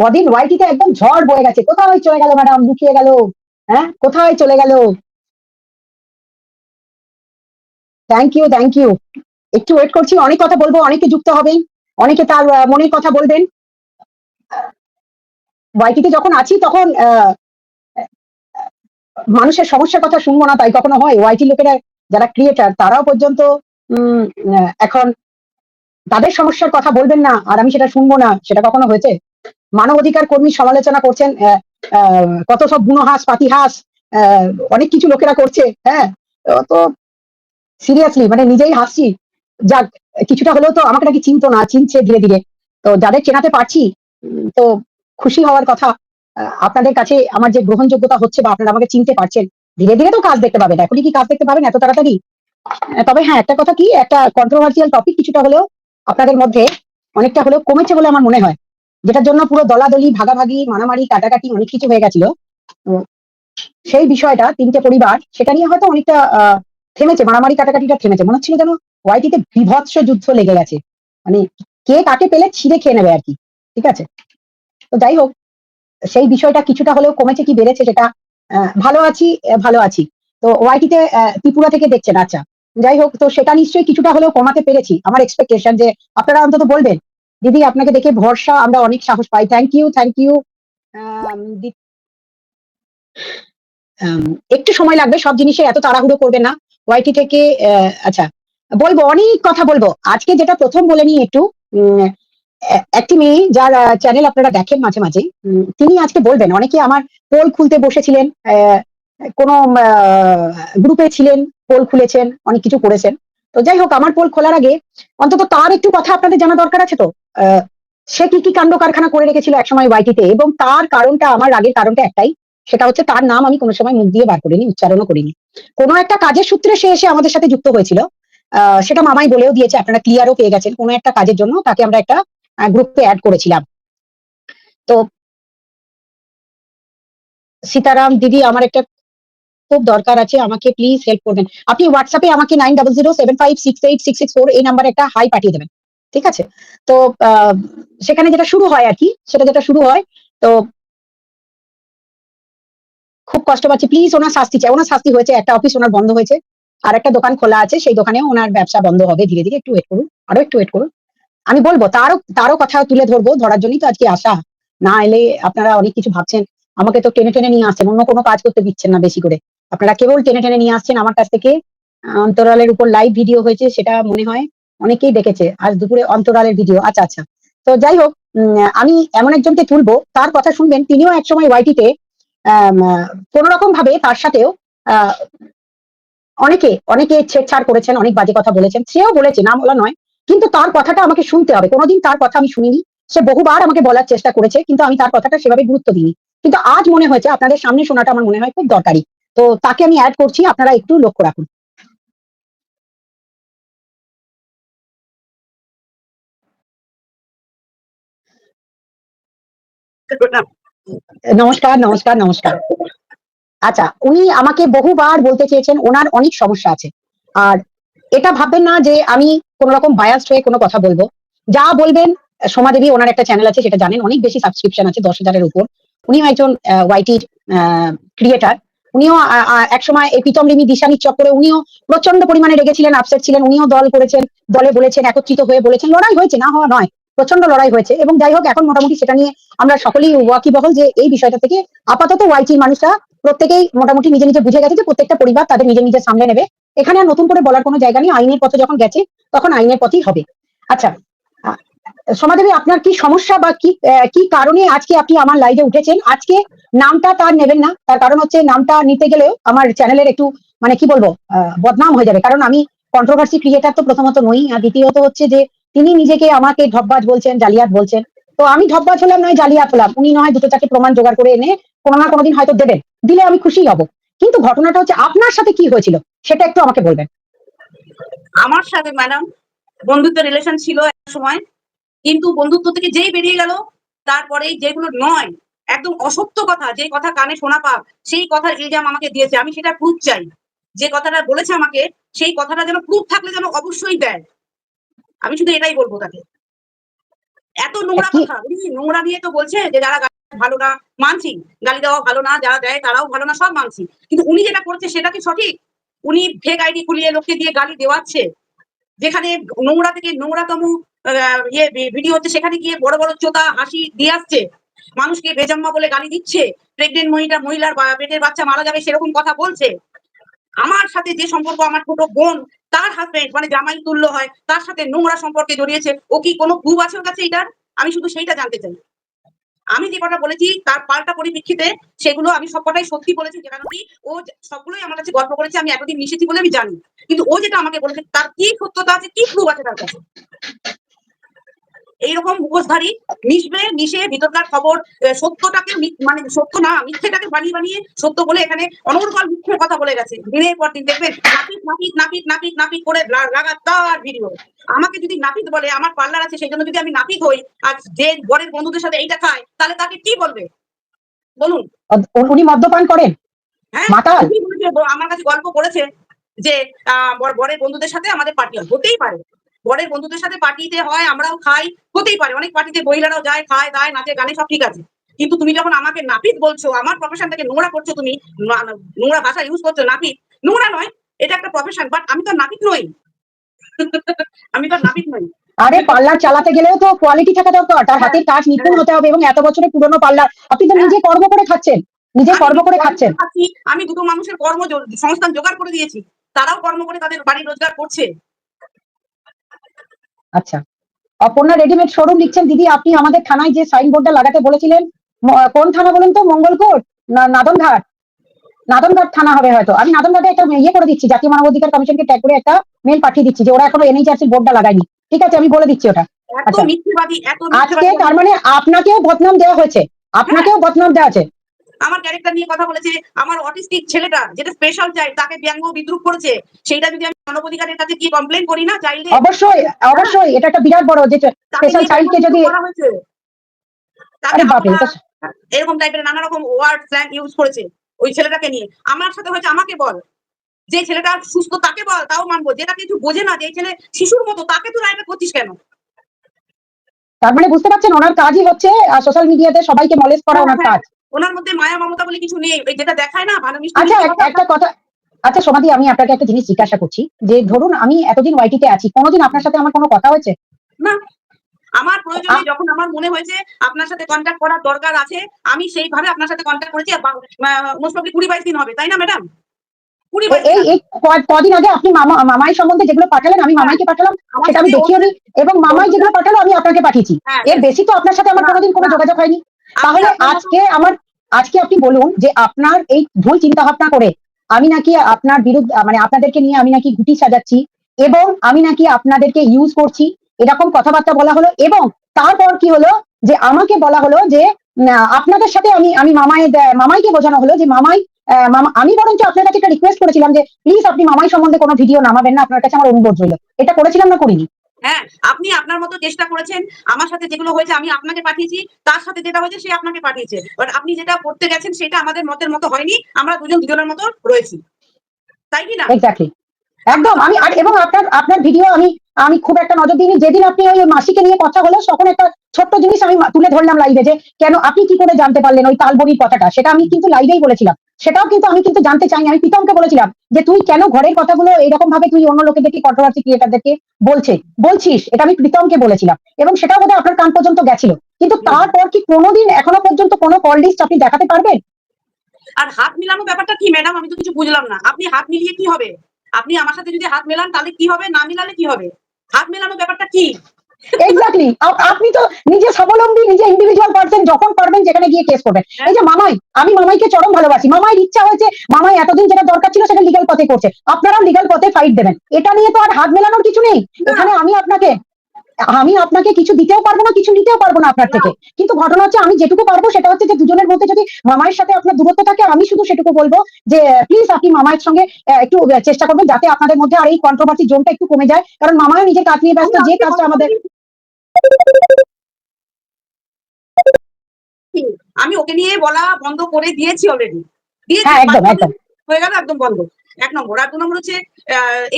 কদিন ওয়াইটিতে একদম ঝড় বয়ে গেছে। কোথায় চলে গেল ম্যাডাম লুকিয়ে গেল। হ্যাঁ? কোথায় চলে গেল? থ্যাংক ইউ থ্যাংক ইউ একটু ওয়েট করছি, অনেক কথা বলব অনেকে যুক্ত হবেন অনেকে তার মনের কথা বলবেন। ওয়াইটিতে যখন আছি তখন মানুষের সমস্যার কথা শুনব না, তাই কখনো হয়? ওয়াইটি লোকেরা যারা ক্রিয়েটার তারাও পর্যন্ত এখন তাদের সমস্যার কথা বলবেন না, আর আমি সেটা শুনব না, সেটা কখনো হয়েছে? মানবাধিকার কর্মী সমালোচনা করছেন কত সব গুণহাস, পাতিহাস অনেক কিছু লোকেরা করছে হ্যাঁ? তো- সিরিয়াসলি মানে নিজেই হাসছি। যাক, কিছুটা হলেও তো আমাকে নাকি চিনতো না, চিনছে ধীরে ধীরে। তো যাদের চেনাতে পারছি তো খুশি হওয়ার কথা আপনাদের কাছে আমার যে গ্রহণযোগ্যতা হচ্ছে বা আপনারা আমাকে চিনতে পারছেন, ধীরে ধীরে তো কাজ দেখতে পাবেন। এখনই কি কাজ দেখতে পাবেন এত তাড়াতাড়ি? তবে হ্যাঁ একটা কথা কি, একটা কন্ট্রোভার্সিয়াল টপিক কিছুটা হলেও আপনাদের মধ্যে অনেকটা হলেও কমেছে বলে আমার মনে হয়। যেটার জন্য পুরো দলাদলি, ভাগাভাগি, মারামারি, কাটাকাটি অনেক কিছু হয়ে গেছিল। সেই বিষয়টা তিনটে পরিবার, সেটা নিয়ে হয়তো অনেকটা থেমেছে, মারামারি, কাটাকাটিটা থেমেছে। মনে হচ্ছিল যেন ওয়াইটিতে বিভৎস যুদ্ধ লেগে গেছে। মানে কে কাকে পেলে ছিঁড়ে খেয়ে নেবে আর কি, ঠিক আছে? তো যাই হোক, সেই বিষয়টা কিছুটা হলেও কমেছে কি বেড়েছে সেটা ভালো আছি ভালো আছি। তো ওয়াইটিতে ত্রিপুরা থেকে দেখছেন আচ্ছা। যাই হোক, তো সেটা নিশ্চয়ই কিছুটা হলেও কমাতে পেরেছি। আমার এক্সপেকটেশন যে আপনারা অন্তত বলবেন দিদি, আপনাকে দেখে ভরসা, আমরা অনেক সাহস পাই। থ্যাংক ইউ থ্যাংক ইউ একটু সময় লাগবে, সব জিনিসে এত তাড়াহুড়ো করবে না। ওয়াইটি থেকে আচ্ছা বলব, অনেক কথা বলব। আজকে যেটা প্রথম বলে নিই একটু একটি মেয়ে যার চ্যানেল আপনারা দেখেন মাঝে মাঝে তিনি আজকে বলবেন, অনেকে আমার পোল খুলতে বসেছিলেন কোনো গ্রুপে ছিলেন, পোল খুলেছেন, অনেক কিছু করেছেন। তো যাই হোক, আমার পোল খোলার আগে অন্তত তার একটু কথা আপনাদের জানা দরকার আছে তো? সে কি কি কাণ্ড কারখানা করে রেখেছিল একসময় ওয়াইটিতে এবং তার কারণটা আমার রাগের কারণটা একটাই। সেটা হচ্ছে তার নাম আমি কোনো সময় মুখ দিয়ে বার করিনি, উচ্চারণও করিনি। কোনো একটা কাজের সূত্রে সে এসে আমাদের সাথে যুক্ত হয়েছিল। সেটা মামাই বলেও দিয়েছে, আপনারা ক্লিয়ারও পেয়ে গেছেন। কোনো একটা কাজের জন্য তাকে আমরা একটা গ্রুপে অ্যাড করেছিলাম। তো সীতারাম দিদি, আমার একটা খুব দরকার আছে, আমাকে প্লিজ হেল্প করবেন। আপনি হোয়াটসঅ্যাপে আমাকে nine double zero seven five six eight six six four এই নাম্বারে একটা হাই পাঠিয়ে দেবেন। ঠিক আছে? তো সেখানে যেটা শুরু হয় আর কি, সেটা যেটা শুরু হয়, তো খুব কষ্ট পাচ্ছি। প্লিজ ওনার শাস্তি চাই। ওনার শাস্তি হয়েছে, একটা অফিস ওনার বন্ধ হয়েছে, আর একটা দোকান খোলা আছে, সেই দোকানেও ওনার ব্যবসা বন্ধ হবে। ধীরে ধীরে একটু ওয়েট করুন, আরও একটু ওয়েট করুন। আমি বলব, তারও তারও কথা তুলে ধরবো, ধরার জন্যই তো আজকে আসা। না এলে আপনারা অনেক কিছু ভাবছেন। আমাকে তো টেনে টেনে নিয়ে আসছেন, অন্য কোনো কাজ করতে দিচ্ছেন না বেশি করে। আপনারা কেবল টেনে টেনে নিয়ে আসছেন আমার কাছ থেকে। অন্তরালের উপর লাইভ ভিডিও হয়েছে, সেটা মনে হয় অনেকেই দেখেছে। আজ দুপুরে অন্তরালের ভিডিও আচ্ছা আচ্ছা। তো যাই হোক আমি এমন একজনকে তুলবো, তার কথা শুনবেন। তিনিও একসময় ওয়াইটিতে কোন রকম ভাবে তার সাথেও অনেকে অনেকে ছেড়ছাড় করেছেন, অনেক বাজে কথা বলেছেন। সেও বলেছে, না বলা নয়, কিন্তু তার কথাটা আমাকে শুনতে হবে। কোনোদিন তার কথা আমি শুনিনি। সে বহুবার আমাকে বলার চেষ্টা করেছে, কিন্তু আমি তার কথাটা সেভাবে গুরুত্ব দিইনি। কিন্তু আজ মনে হয়েছে, আপনাদের সামনে শোনাটা আমার মনে হয় খুব দরকারি। তো তাকে আমি অ্যাড করছি, আপনারা একটু লক্ষ্য রাখুন। নমস্কার নমস্কার নমস্কার। আচ্ছা উনি আমাকে বহুবার বলতে চেয়েছেন, ওনার অনেক সমস্যা আছে। আর এটা ভাববেন না যে আমি কোন রকম বায়াস হয়ে কোনো কথা বলব। যা বলবেন সোমা দেবী ওনার একটা চ্যানেল আছে, সেটা জানেন। অনেক বেশি সাবস্ক্রিপশন আছে, দশ হাজারের উপর। উনিও একজন ওয়াইটির ক্রিয়েটার উনিও একসময় এই প্রীতম রিমি, দিশানির চক্করে উনিও প্রচণ্ড পরিমাণে রেগেছিলেন আপসেট ছিলেন। উনিও দল করেছেন, দলে বলেছেন, একত্রিত হয়ে বলেছেন। লড়াই হয়েছে, না হওয়া নয়। প্রচণ্ড লড়াই হয়েছে এবং যাই হোক, এখন মোটামুটি সেটা নিয়ে আমরা সকলেই ওয়াকিবহল যে এই বিষয়টা থেকে আপাতত ওয়াইটির মানুষরা প্রত্যেকেই মোটামুটি নিজে নিজে বুঝে গেছে যে প্রত্যেকটা পরিবার তাদের নিজে নিজে সামলে নেবে। এখানে আর নতুন করে বলার কোনো জায়গা নেই, আইনের পথে যখন গেছে, তখন আইনের পথেই হবে। আচ্ছা সমাদেবী, আপনার কি সমস্যা বা কি কি কারণে আজকে আপনি আমার লাইভে উঠেছেন? আজকে নামটা তার নেবেন না, তার কারণ হচ্ছে নামটা নিতে গেলেও আমার চ্যানেলের একটু মানে কি বলব বদনাম হয়ে যাবে। কারণ আমি কন্ট্রোভার্সি ক্রিয়েটার তো প্রথমত নই, আর দ্বিতীয়ত হচ্ছে যে তিনি নিজেকে আমাকে ঢপবাজ বলছেন, জালিয়াত বলছেন। তো আমি ঢপবাজ হলাম, নয় জালিয়াত হলাম। উনি নয় দুটো চারটে প্রমাণ জোগাড় করে এনে কোনো না কোনোদিন হয়তো দেবেন। দিলে আমি খুশি হব। কিন্তু ঘটনাটা হচ্ছে আপনার সাথে কি হয়েছিল, সেটা একটু আমাকে বলবেন। আমার সাথে ম্যাডাম বন্ধুত্ব রিলেশন ছিল এক সময়। কিন্তু বন্ধুত্ব থেকে যেই বেরিয়ে গেল, তারপরে যেগুলো নয়, একদম অসত্য কথা, যে কথা কানে শোনা পাক, সেই কথার ইলজাম আমাকে দিয়েছে। আমি সেটা প্রুফ চাই। যে কথাটা বলেছে আমাকে, সেই কথাটা যেন প্রুফ থাকলে যেন অবশ্যই দেয়। আমি শুধু এটাই বলব তাকে। এত নোংরা কথা নোংরা নিয়ে তো বলছে যে যারা ভালো না মানছি। গালি দেওয়া ভালো না যারা দেয় তারাও ভালো না সব মানছি। কিন্তু উনি যেটা করছে সেটা কি সঠিক? উনি ফেক আইডি খুলিয়ে লোককে দিয়ে গালি দেওয়াচ্ছে? যেখানে নোংরা থেকে নোংরাতম ইয়ে ভিডিও হচ্ছে সেখানে গিয়ে বড় বড় চোতা হাসি দিয়ে আসছে। মানুষকে বেজম্মা বলে গালি দিচ্ছে। প্রেগনেন্ট মহিলা মহিলার বা- পেটের বাচ্চা মারা যাবে সেরকম কথা বলছে। আমার সাথে যে সম্পর্ক আমার ছোট বোন, তার হাজবেন্ড মানে জামাই তুল্য হয়, তার সাথে নোংরা সম্পর্কে জড়িয়েছে, ও কি কোনো প্রুফ আছে ওর কাছে এটার? আমি শুধু সেইটা জানতে চাই। আমি যে কথা বলেছি, তার পাল্টা পরিপ্রেক্ষিতে সেগুলো আমি সবকটাই সত্যি বলেছি যেটা কি, ও সবগুলোই আমার কাছে গল্প করেছে, আমি এতদিন মিশেছি বলে আমি জানি কিন্তু ও যেটা আমাকে বলেছে, তার কি সত্যতা আছে, কি প্রুফ আছে তার কাছে? এইরকম মুখোশধারী মিশবে মিশে ভিতরকার খবর সত্যটাকে মানে সত্য না মিথ্যেটাকে বানিয়ে বানিয়ে সত্য বলে এখানে অনর্গল মিথ্যের কথা বলে গেছে। দিনের পর দিন দেখবেন নাপিত নাপিত নাপিত নাপিত নাপিত করে লাগাতার ভিডিও। আমাকে যদি নাপিত বলে আমার পার্লার আছে সেই জন্য যদি আমি নাপিত হই আর যে বরের বন্ধুদের সাথে এইটা খায় তাহলে তাকে কি বলবে? বলুন। উনি মদ্যপান করেন? হ্যাঁ আমার কাছে গল্প করেছে যে আহ, বরের বন্ধুদের সাথে আমাদের পার্টি হতেই পারে। বরের বন্ধুদের সাথে পার্টিতে হয় আমরাও খাই হতেই পারে। অনেক পার্টিতে মহিলারাও যায় খায় দায় নাচে গানে সব ঠিক আছে। কিন্তু তুমি যখন আমাকে নাপিত বলছো আমার প্রফেশনটাকে নোংরা করছ তুমি নোংরা ভাষা ইউজ করছ নাপিত নোংরা নয় এটা একটা প্রফেশন বাট আমি তো নাপিত নই। আমি তো আর নাপিত নই। আরে পার্লার চালাতে গেলেও তো কোয়ালিটি থাকা দরকার তার হাতের কাজ নিপুণ হতে হবে এবং এত বছরের পুরনো পার্লার। আপনি তো নিজে কর্ম করে খাচ্ছেন নিজে কর্ম করে খাচ্ছেন। খাচ্ছি, আমি দুটো মানুষের কর্ম সংস্থান জোগাড় করে দিয়েছি তারাও কর্ম করে তাদের বাড়ি রোজগার করছে। আচ্ছা। অপর্ণা রেডিমেড শোরুম লিখছেন দিদি আপনি আমাদের থানায় যে সাইনবোর্ডটা লাগাতে বলেছিলেন কোন থানা বলেন তো? মঙ্গলকোট? না নাদনঘাট। নাদনঘাট থানা হবে হয়তো। আমি নাদনঘাটে একটা ইয়ে করে দিচ্ছি জাতীয় মানবাধিকার কমিশনকে ট্যাগ করে একটা মেল পাঠিয়ে দিচ্ছি যে ওরা এখনও এনএইচআরসি বোর্ডটা লাগায়নি। ঠিক আছে আমি বলে দিচ্ছি ওটা। আচ্ছা। আজকে তার মানে আপনাকেও বদনাম দেওয়া হয়েছে। আপনাকেও বদনাম দেওয়া আছে আমার ক্যারেক্টার নিয়ে কথা বলেছে আমার অটিস্টিক ছেলেটা যেটা স্পেশাল চাইল্ড তাকে ব্যঙ্গ বিদ্রুপ করেছে সেইটা যদি আমি মানবাধিকারের কাছে কি কমপ্লেন করি না চাইল্ডে অবশ্যই অবশ্যই এটা একটা বিরাট বড় যে স্পেশাল চাইল্ডকে যদি এরকম টাইপের নানা রকম ওয়ার্ড স্ল্যাং ইউজ করেছে ওই ছেলেটাকে নিয়ে। আমার সাথে হয়েছে আমাকে বল। যে ছেলেটা সুস্থ তাকে বল তাও মানবো। যেটা কিছু বোঝে না যে ছেলে শিশুর মতো তাকে তুই রায়টা করছিস কেন? তার মানে বুঝতে পারছেন ওনার কাজই হচ্ছে সোশ্যাল মিডিয়াতে সবাইকে মলেজ করা হ্যাঁ, ওনার হ্যাঁ। কাজ। ওনার মধ্যে মায়া মমতা বলে কিছু নেই। যেটা দেখায় না আচ্ছা একটা কথা আচ্ছা সমাধি আমি আপনাকে একটা জিনিস জিজ্ঞাসা করছি যে ধরুন আমি এতদিন ওয়াইটিতে আছি কোনোদিন আপনার সাথে আমার কোনো কথা হয়েছে? না। আমার প্রয়োজনে যখন আমার মনে হয়েছে আপনার সাথে কন্ট্যাক্ট করার দরকার আছে আমি সেইভাবে আপনার সাথে কন্ট্যাক্ট করেছি মোস্ট প্রবলি কুড়ি বাইশ দিন হবে তাই না ম্যাডাম এই কদিন আগে আপনি মামা মামাই সম্বন্ধে যেগুলো পাঠালেন আমি মামাইকে পাঠালাম সেটা আমি দেখিও নি এবং মামাই যেগুলো পাঠালো আমি আপনাকে পাঠিয়েছি। হ্যাঁ, এর বেশি তো আপনার সাথে আমার কোনোদিন কোনো যোগাযোগ হয়নি। তাহলে আজকে আমার আজকে আপনি বলুন যে আপনার এই ভুল চিন্তা ভাবনা করে আমি নাকি আপনার বিরুদ্ধে মানে আপনাদেরকে নিয়ে আমি নাকি গুটি সাজাচ্ছি এবং আমি নাকি আপনাদেরকে ইউজ করছি এরকম কথাবার্তা বলা হলো এবং তারপর কি হলো যে আমাকে বলা হলো যে আপনাদের সাথে আমি আমি মামাই মামাইকে বোঝানো হলো যে মামাই আহ, মামা- আমি বরঞ্চ আপনার কাছে একটা রিকোয়েস্ট করেছিলাম যে প্লিজ আপনি মামাই সম্বন্ধে কোনো ভিডিও নামাবেন না আপনার কাছে আমার অনুরোধ রইল। এটা করেছিলাম না করিনি। হ্যাঁ আপনি আপনার মতো চেষ্টা করেছেন। আমার সাথে যেগুলো হয়েছে, আমি আপনাকে পাঠিয়েছি। তার সাথে যেটা হয়েছে, সে আপনাকে পাঠিয়েছে। বাট আপনি যেটা করতে গেছেন, সেটা আমাদের মতের মতো হয়নি। আমরা দুজন, দুজনের মতো রয়েছি। তাই কি না? একদম, আমি এবং আপনার আপনার ভিডিও আমি আমি খুব একটা নজর দিইনি। যেদিন আপনি ওই মাসিকে নিয়ে কথা হলো তখন একটা ছোট্ট জিনিস আমি তুলে ধরলাম লাইভে যে, কেন আপনি কি করে জানতে পারলেন ওই তালবনির কথাটা? সেটা আমি কিন্তু লাইভেই বলেছিলাম। সেটাও কিন্তু আমি কিন্তু জানতে চাইনি। আমি প্রীতমকে বলেছিলাম যে, তুই কেন ঘরের কথাগুলো এরকম ভাবে তুই অন্য লোকেদেরকে কন্ট্রোভার্সি ক্রিয়েটারদেরকে বলছে, বলছিস? এটা আমি প্রীতমকে বলেছিলাম। এবং সেটা বোধহয় আপনার কান পর্যন্ত গেছিল। কিন্তু তারপর কি কোনোদিন, এখনও পর্যন্ত কোনো কল লিস্ট আপনি দেখাতে পারবেন? আর হাত মিলানো ব্যাপারটা কি ম্যাডাম আমি তো কিছু বুঝলাম না। আপনি হাত মিলিয়ে কি হবে? আপনি আমার সাথে যদি হাত মেলান, তাহলে কি হবে? না মিলালে কি হবে? হাত মেলানো ব্যাপারটা কি? এক্স্যাক্টলি আপনি তো নিজে স্বাবলম্বী নিজে ইন্ডিভিজুয়াল পারসন যখন পারবেন যেখানে গিয়ে কেস করবেন। এই যে মামাই আমি মামাইকে চরম ভালোবাসি। মামাইয়ের ইচ্ছা হয়েছে মামাই এতদিন যেটা দরকার ছিল সেটা লিগাল পথে করছে। আপনারাও লিগাল পথে ফাইট দেবেন। এটা নিয়ে তো আর হাত মেলানোর কিছু নেই। এখানে আমি আপনাকে আমি আপনাকে কিছু দিতেও পারব না কিছু নিতেও পারব না আপনার থেকে। কিন্তু ঘটনা হচ্ছে আমি যেটুকু পারব সেটা হচ্ছে যে দুজনের মধ্যে যদি মামাইয়ের সাথে আপনার দূরত্ব থাকে আমি শুধু সেটুকু বলব যে প্লিজ আপনি মামাইয়ের সঙ্গে একটু চেষ্টা করবেন যাতে আপনাদের মধ্যে আর এই কন্ট্রোভার্সি জোনটা একটু কমে যায়। কারণ মামাও নিজের কাজ নিয়ে ব্যস্ত যে কাজটা আমাদের আমি ওকে নিয়ে বলা বন্ধ করে দিয়েছি অলরেডি হ্যাঁ একদম একদম। হয়ে গেল একদম বন্ধ। এক নম্বর। আর দু নম্বর হচ্ছে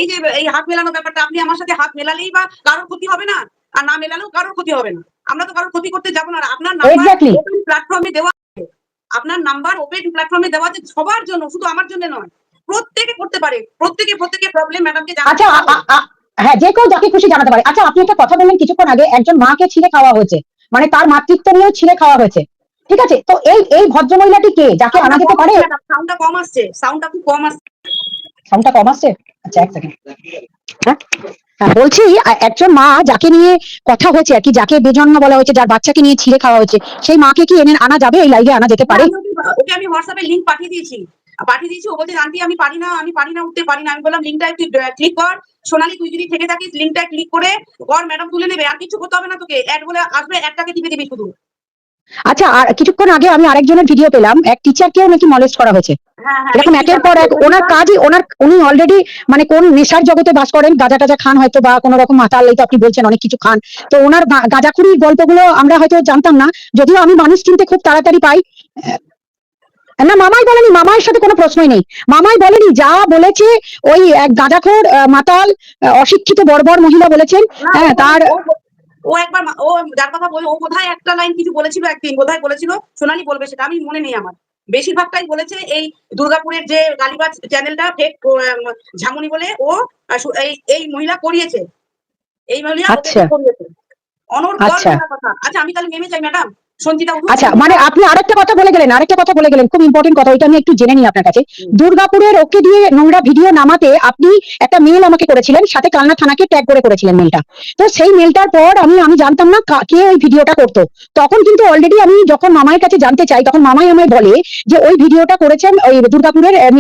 এই যে এই হাত মেলানো ব্যাপারটা আপনি আমার সাথে হাত মেলালেই বা কারোর ক্ষতি হবে না আর না মেলালেও কারোর ক্ষতি হবে না। আমরা তো কারোর ক্ষতি করতে যাব না আপনার প্ল্যাটফর্মে দেওয়া। আপনার নাম্বার ওপেন প্ল্যাটফর্মে দেওয়া আছে সবার জন্য শুধু আমার জন্য নয় প্রত্যেকে করতে পারে প্রত্যেকে প্রত্যেকে প্রবলেম ম্যাডামকে আচ্ছা হ্যাঁ যে কেউ যাকে খুশি জানাতে পারে। আচ্ছা আপনি একটা কথা বললেন কিছুক্ষণ আগে একজন মাকে ছিঁড়ে খাওয়া হয়েছে। মানে তার মাতৃত্ব নিয়েও ছিঁড়ে খাওয়া হয়েছে। ঠিক আছে? তো এই এই ভদ্রমহিলাটি কে? যাকে আনা যেতে পারে? সাউন্ডটা কম আসছে সাউন্ডটা খুব কম আসছে। সাউন্ডটা কম আসছে? আচ্ছা এক সেকেন্ড হ্যাঁ? হ্যাঁ, বলছি একজন মা যাকে নিয়ে কথা হয়েছে আর কি যাকে বেজন্ম বলা হয়েছে যার বাচ্চাকে নিয়ে ছিঁড়ে খাওয়া হয়েছে সেই মাকে কি এনে আনা যাবে? এই লাইভে আনা যেতে পারে? ওকে- আমি হোয়াটসঅ্যাপে লিংক পাঠিয়ে দিয়েছি। পাঠিয়ে দিয়েছি ও বলছে আন্টি আমি পারি না আমি পারি না উঠতে পারি না। আমি বললাম লিঙ্কটা একটু ক্লিক কর। সোনালি তুই যদি থেকে থাকিস লিঙ্কটা ক্লিক করে কর ম্যাডাম তুলে নেবে আর কিছু করতে হবে না তোকে। অ্যাড বলে আসবে অ্যাডটাকে টিপে দিবি শুধু। আচ্ছা আর কিছুক্ষণ আগে আমি আরেকজনের ভিডিও পেলাম। এক টিচারকেও নাকি মলেস্ট করা হয়েছে। হ্যাঁ হ্যাঁ এরকম একের পর এক ওনার কাজই ওনার উনি অলরেডি মানে কোন নেশার জগতে বাস করেন গাঁজা টাজা খান হয়তো বা কোনো রকম মাতাল এই তো আপনি বলছেন অনেক কিছু খান। তো ওনার গাঁজাখুরির গল্পগুলো আমরা হয়তো জানতাম না। যদিও আমি মানুষ চিনতে খুব তাড়াতাড়ি পাই। না মামাই বলেনি মামাইয়ের সাথে কোনো প্রশ্নই নেই। মামাই বলেনি যা বলেছে ওই এক গাঁজাখোর মাতাল অশিক্ষিত বর্বর মহিলা বলেছেন। হ্যাঁ তার ও- একবার ও যার কথা বলে ও বোধহয় একটা লাইন কিছু বলেছিল একদিন বোধহয় বলেছিল সোনালি বলবে সেটা আমি মনে নেই আমার। বেশিরভাগটাই বলেছে এই দুর্গাপুরের যে গালিবাজ চ্যানেলটা ফেক ঝামুনি বলে ও এই এই মহিলা করিয়েছে। এই মহিলা আচ্ছা। করিয়েছে। অনর্গল আচ্ছা। কথা। আচ্ছা আমি তাহলে নেমে যাই ম্যাডাম আচ্ছা মানে আপনি আরেকটা কথা বলে গেলেন আরেকটা কথা বলে গেলেন খুব ইম্পর্টেন্ট কথা ওইটা আমি একটু জেনে নিই আপনার কাছে। দুর্গাপুরের ওকে দিয়ে নোংরা ভিডিও নামাতে আপনি একটা মেল আমাকে করেছিলেন সাথে কালনা থানাকে ট্যাগ করে করেছিলেন মেলটা তো সেই মেলটার পর আমি আমি জানতাম না কে ওই ভিডিওটা করতো। তখন কিন্তু অলরেডি আমি যখন মামাইয়ের কাছে জানতে চাই তখন মামাই আমায় বলে যে ওই ভিডিওটা করেছেন ওই দুর্গাপুরের এম,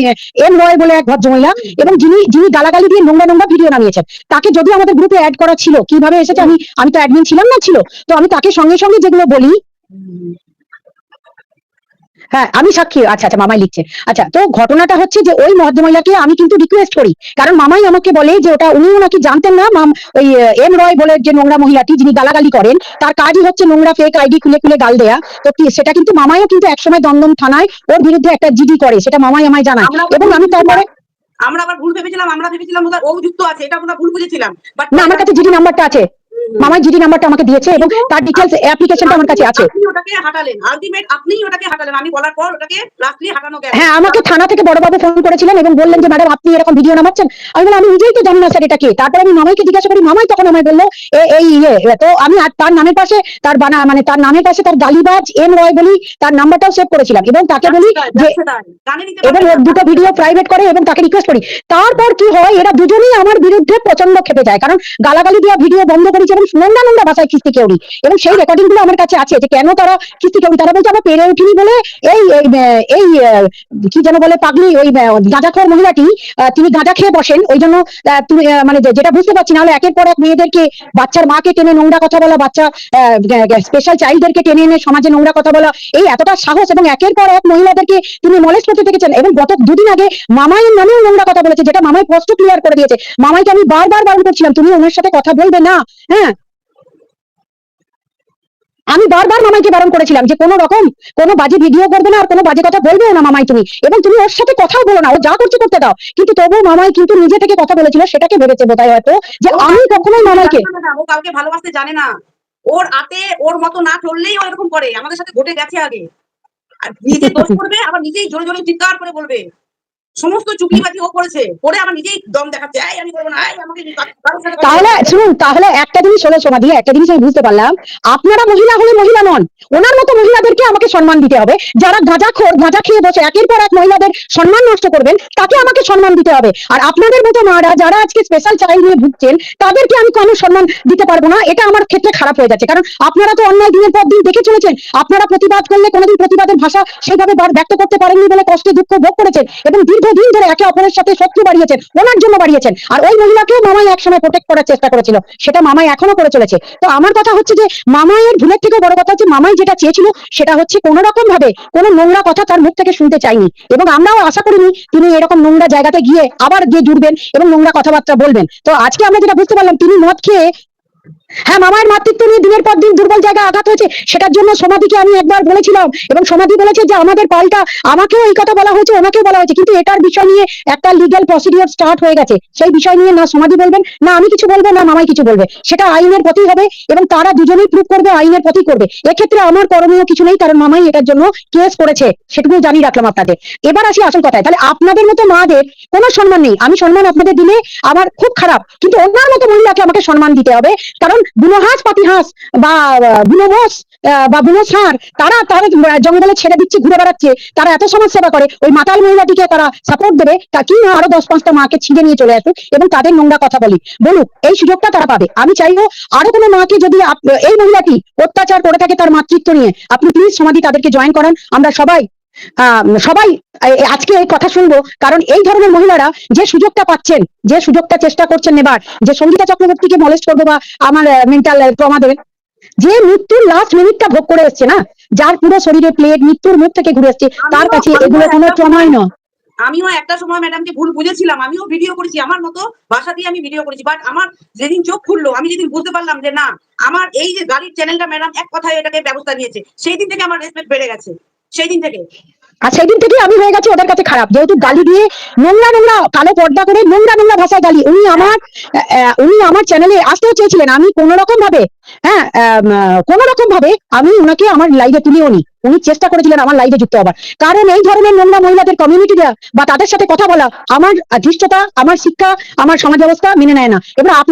এম রয় বলে এক ভদ্রমহিলা এবং যিনি যিনি গালাগালি দিয়ে নোংরা নোংরা ভিডিও নামিয়েছেন। তাকে যদি আমাদের গ্রুপে অ্যাড করা ছিল কীভাবে এসেছে আমি আমি তো অ্যাডমিন ছিলাম না ছিল। তো আমি তাকে সঙ্গে সঙ্গে যেগুলো বলি হ্যাঁ আমি সাক্ষী আচ্ছা আচ্ছা মামাই লিখছে। আচ্ছা তো ঘটনাটা হচ্ছে যে ওই ভদ্রমহিলাকে আমি কিন্তু রিকোয়েস্ট করি। কারণ মামাই আমাকে বলে যে ওটা উনিও নাকি জানতেন না মাম ওই এম রয় বলে যে নোংরা মহিলাটি যিনি গালাগালি করেন তার কাজই হচ্ছে নোংরা ফেক আইডি খুলে খুলে গাল দেয়া। তো সেটা কিন্তু মামাইও কিন্তু একসময় দমদম থানায় ওর বিরুদ্ধে একটা জিডি করে সেটা মামাই আমায় জানায়। এবং আমি তারপরে আমরা আবার ভুল ভেবেছিলাম আমরা ভেবেছিলাম ও যুক্ত আছে এটা আমরা ভুল বুঝেছিলাম। বাট না আমার কাছে জিডি নাম্বারটা আছে। মামাই জিডি নাম্বারটা আমাকে দিয়েছে এবং তার ডিটেলস অ্যাপ্লিকেশনটা আমার কাছে আছে। আপনি ওটাকে হাঁটালেন। আলটিমেট আপনিই ওটাকে হাঁটালেন। আমি বলার পর ওটাকে লাস্টলি হাঁটানো গেল। হ্যাঁ আমাকে থানা থেকে বড়বাবু ফোন করেছিলেন এবং বললেন যে ম্যাডাম আপনি এরকম ভিডিও নামাচ্ছেন? আমি বললাম আমি নিজেই তো জানি না স্যার এটা কে। তারপরে আমি মামাইকে জিজ্ঞাসা করি মামাই তখন আমায় বলল "এ- এই ইয়ে তো আমি আর তার নামের পাশে তার বানা মানে তার নামের পাশে তার গালিবাজ এম রয় বলি তার নাম্বারটাও সেভ করেছিলাম এবং তাকে বলি যে ওর দুটো ভিডিও প্রাইভেট করে এবং তাকে রিকোয়েস্ট করি। তারপর কি হয় এরা দুজনেই আমার বিরুদ্ধে প্রচণ্ড খেপে যায়। কারণ গালাগালি দেওয়া ভিডিও বন্ধ করেছে এবং নোংরা নোংরা ভাষায় কিস্তি কেউরি। এবং সেই রেকর্ডিংগুলো আমার কাছে আছে যে কেন তারা কিস্তি কেউরি? তারা বলছে আমরা পেরে উঠিনি বলে এই এই, কি যেন বলে পাগলি ওই গাঁজা গাঁজাখোর মহিলাটি তিনি গাঁজা খেয়ে বসেন। ওই জন্য মানে যেটা বুঝতে পারছি না হলে একের পর এক মেয়েদেরকে বাচ্চার মাকে টেনে নোংরা কথা বলা বাচ্চা স্পেশাল চাইল্ডদেরকে টেনে এনে সমাজে নোংরা কথা বলা এই এতটা সাহস এবং একের পর এক মহিলাদেরকে তিনি মলেস্ট করতে দেখেছেন। এবং গত দুদিন আগে মামাইয়ের নামেও নোংরা কথা বলেছে যেটা মামাই স্পষ্ট ক্লিয়ার করে দিয়েছে। মামাইকে আমি বারবার বারণ করছিলাম তুমি ওনার সাথে কথা বলবে না? হ্যাঁ আমি বারবার মামাইকে বারণ করেছিলাম যে কোনো রকম কোনো বাজে ভিডিও করবে না আর কোনো বাজে কথা বলবেও না মামাই তুমি। এবং তুমি ওর সাথে কথাও বলো না ও যা করছে করতে দাও। কিন্তু তবুও মামাই কিন্তু নিজে থেকে কথা বলেছিল সেটাকে ভেবেছে বোধহয় হয়তো যে আমি কখনোই মামাইকে ও কাউকে ভালোবাসতে জানে না। ওর আতে ওর মতো না চললেই ও এরকম করে। আমাদের সাথে ঘটে গেছে আগে। আর নিজে দোষ করবে আবার নিজেই জোরে জোরে চিৎকার করে বলবে। সমস্ত চুগলিবাজি ও করেছে। করে আবার নিজেই দম দেখাচ্ছে। এই আমি করব না এই আমাকে তাহলে। শুনুন তাহলে একটা জিনিস হলো সমাধি একটা জিনিস আমি বুঝতে পারলাম। আপনারা মহিলা হলে মহিলা নন। ওনার মতো মহিলাদেরকে আমাকে সম্মান দিতে হবে। যারা গাঁজা খোর গাঁজা খেয়ে বসে একের পর এক মহিলাদের সম্মান নষ্ট করবেন তাকে আমাকে সম্মান দিতে হবে। আর আপনাদের মতো মারা যারা আজকে স্পেশাল চাইল্ড নিয়ে ভুগছেন তাদেরকে আমি কোনো সম্মান দিতে পারব না। এটা আমার ক্ষেত্রে খারাপ হয়ে যাচ্ছে। কারণ আপনারা তো অন্যায় দিনের পর দিন দেখে চলেছেন। আপনারা প্রতিবাদ করলে কোনোদিন প্রতিবাদের ভাষা সেইভাবে বার- ব্যক্ত করতে পারেননি বলে কষ্টে দুঃখ ভোগ করেছেন। এবং দীর্ঘদিন ধরে একে অপরের সাথে শত্রু বাড়িয়েছেন, ওনার জন্য বাড়িয়েছেন। আর ওই মহিলাকেও মামাই একসময় প্রোটেক্ট করার চেষ্টা করেছিল। সেটা মামাই এখনও করে চলেছে। তো আমার কথা হচ্ছে যে, মামাইয়ের ভুলের থেকেও বড় কথা হচ্ছে, মামাই যেটা চেয়েছিল সেটা হচ্ছে কোন রকম ভাবে কোনো নোংরা কথা তার মুখ থেকে শুনতে চাইনি। এবং আমরাও আশা করিনি তিনি এরকম নোংরা জায়গাতে গিয়ে আবার গিয়ে জুড়বেন এবং নোংরা কথাবার্তা বলবেন। তো আজকে আমরা যেটা বুঝতে পারলাম, তিনি মদ খেয়ে হ্যাঁ মামার মাতৃত্ব নিয়ে দিনের পর দিন দুর্বল জায়গায় আঘাত হয়েছে, সেটার জন্য সমাধিকে আমি একবার বলেছিলাম এবং সমাধি বলেছে যে আমাদের পাল্টা, আমাকেও এই কথা বলা হয়েছে, ওনাকেও বলা হয়েছে, কিন্তু এটার বিষয় নিয়ে একটা লিগ্যাল প্রসিডিওর স্টার্ট হয়ে গেছে। সেই বিষয় নিয়ে না সমাধি বলবেন, না আমি কিছু বলব, না মামাই কিছু বলবে। সেটা আইনের পথেই হবে এবং তারা দুজনেই প্রুভ করবে, আইনের পথেই করবে। এক্ষেত্রে আমার করণীয় কিছু নেই, কারণ মামাই এটার জন্য কেস করেছে সেটুকু জানিয়ে রাখলাম আপনাদের। এবার আসি আসল কথায়, তাহলে আপনাদের মতো মাদের কোনো সম্মান নেই। আমি সম্মান আপনাদের দিলে আমার খুব খারাপ, কিন্তু অন্যার মতো মহিলাকে আমাকে সম্মান দিতে হবে, কারণ বুনোহাঁস, পাতিহাঁস বা বুনো বা বুনো তারা তারা জঙ্গলে ছেড়ে দিচ্ছে, ঘুরে বেড়াচ্ছে, তারা এত সমাজ সেবা করে, ওই মাতাল মহিলাটিকে তারা সাপোর্ট দেবে তা কি না আরও দশ পাঁচটা মাকে ছিঁড়ে নিয়ে চলে আসুক এবং তাদের নোংরা কথা বলি। বলুক, এই সুযোগটা তারা পাবে। আমি চাইব আরও কোনো মাকে যদি এই মহিলাটি অত্যাচার করে থাকে তার মাতৃত্ব নিয়ে, আপনি প্লিজ সমাধি তাদেরকে জয়েন করান, আমরা সবাই সবাই আজকে এই কথা শুনব কারণ এই ধরনের মহিলারা যে সুযোগটা পাচ্ছেন যে সুযোগটা চেষ্টা করছেন নেবার যে সঙ্গীতা চক্রবর্তীকে মলেস্ট করব বা আমার মেন্টাল ট্রমা দেবেন যে মৃত্যুর লাস্ট মিনিটটা ভোগ করে এসছে না যার পুরো শরীরে প্লেট মৃত্যুর মুখ থেকে ঘুরে এসছে তার কাছে এগুলো কোনো ট্রমাই নয়। আমিও একটা সময় ম্যাডামকে ভুল বুঝেছিলাম আমিও ভিডিও করেছি আমার মতো ভাষা দিয়ে আমি ভিডিও করেছি বাট আমার যেদিন চোখ খুললো আমি যেদিন বুঝতে পারলাম যে না আমার এই যে গাড়ির চ্যানেলটা ম্যাডাম এক কথায় এটাকে ব্যবস্থা নিয়েছে সেই দিন থেকে আমার রেসপেক্ট বেড়ে গেছে। সেই দিন থেকে। আর সেদিন থেকে আমি হয়ে গেছি ওদের কাছে খারাপ। যেহেতু গালি দিয়ে নোংরা নোংরা কালো পর্দা করে নোংরা নোংরা ভাষায় গালি, উনি আমার উনি আমার চ্যানেলে আসতেও চেয়েছিলেন। আমি কোন রকম ভাবে হ্যাঁ কোন রকম ভাবে আমি ওনাকে আমার লাইভে তুলিও নি। উনি চেষ্টা করেছিলেন আমার লাইভে যুক্ত হবার। কারণ এই ধরনের নোংরা মহিলাদের কমিউনিটি বা তাদের সাথে কথা বলা আমার ধৃষ্টতা, আমার শিক্ষা, আমার সমাজ ব্যবস্থা মেনে নেয় না। এবার আপনার